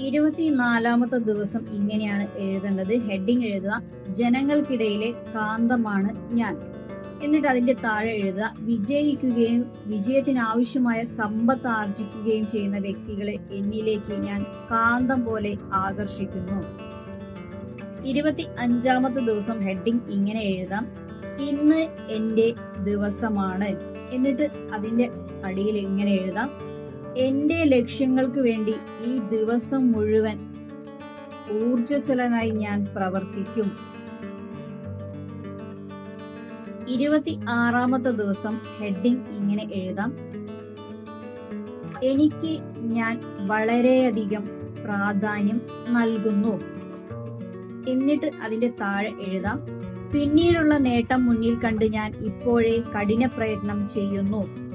ഇരുപത്തിനാലാമത്തെ ദിവസം ഇങ്ങനെയാണ് എഴുതേണ്ടത്. ഹെഡിങ് എഴുതുക ജനങ്ങൾക്കിടയിലെ കാന്തമാണ് ഞാൻ. എന്നിട്ട് അതിന്റെ താഴെ എഴുതുക വിജയിക്കുകയും വിജയത്തിന് ആവശ്യമായ സമ്പത്ത് ആർജിക്കുകയും ചെയ്യുന്ന വ്യക്തികളെ എന്നിലേക്ക് ഞാൻ കാന്തം പോലെ ആകർഷിക്കുന്നു. ഇരുപത്തി അഞ്ചാമത്തെ ദിവസം ഹെഡിങ് ഇങ്ങനെ എഴുതാം ഇന്ന് എന്റെ ദിവസമാണ്. എന്നിട്ട് അതിന്റെ അടിയിൽ ഇങ്ങനെ എഴുതാം എന്റെ ലക്ഷ്യങ്ങൾക്ക് വേണ്ടി ഈ ദിവസം മുഴുവൻ ഊർജസ്വലനായി ഞാൻ പ്രവർത്തിക്കും. ഇരുപത്തി ആറാമത്തെ ദിവസം ഹെഡിങ് ഇങ്ങനെ എഴുതാം. എനിക്ക് ഞാൻ വളരെയധികം പ്രാധാന്യം നൽകുന്നു. എന്നിട്ട് അതിന്റെ താഴെ എഴുതാം. പിന്നീടുള്ള നേട്ടം മുന്നിൽ കണ്ട് ഞാൻ ഇപ്പോഴേ കഠിന പ്രയത്നം ചെയ്യുന്നു.